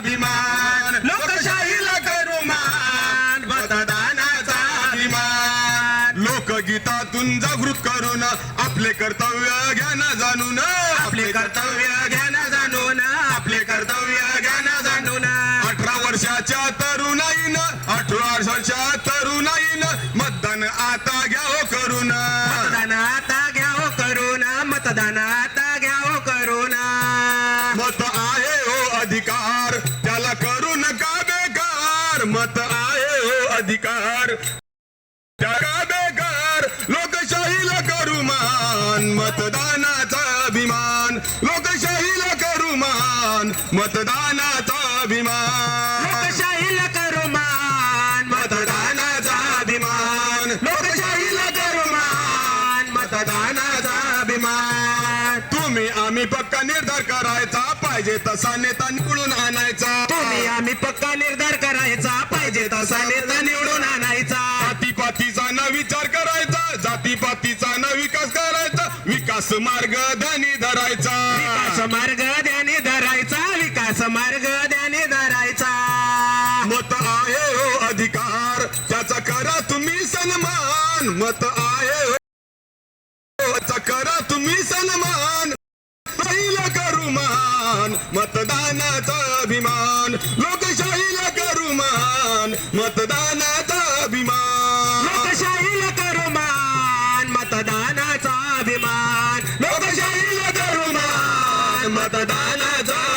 अभिमान. लोकशाहीला करू मान मतदानाचा अभिमान. लोकगीतातून जागृत करून आपले कर्तव्य ज्ञान जाणून. आपले कर्तव्य ज्ञान जाणून. आपले कर्तव्य ज्ञान जाणून. अठरा वर्षाच्या तरुणाईनं अठरा वर्षाच्या तरुणाईनं मतदान आता घ्यावं करून. मतदान आता घ्याव करून. मतदान आता घ्याव करून. मत आहे मत आहे हो अधिकार. बेकार लोकशाहीला करू मान. मतदानाचा अभिमान लोकशाहीला करू मान. मतदानाचा अभिमान. लोकशाहीला करू मान. मतदानाचा अभिमान. लोकशाहीला करू मान. मतदानाचा अभिमान. तुम्ही आम्ही पक्का निर्धार करायचा. पाहिजे तसा नेता निवडून आणायचा. नेता निवडून आणायचा. जातीपातीचा न विचार करायचा जातीपातीचा न विकास करायचा विकास मार्ग धनी धरायचा. विकास मार्ग द्याने धरायचा विकास मार्ग द्याने धरायचा. मत आहे हो अधिकार त्याचा करा तुम्ही सन्मान. मत आहे हो त्याचा करा तुम्ही सन्मान. लोकशाहीला करू मान मतदानाचा अभिमान. लोकशाहीला मतदानाचा अभिमान. लोकशाहीला करू मान मतदानाचा अभिमान. लोकशाहीला करू मान मतदानाचा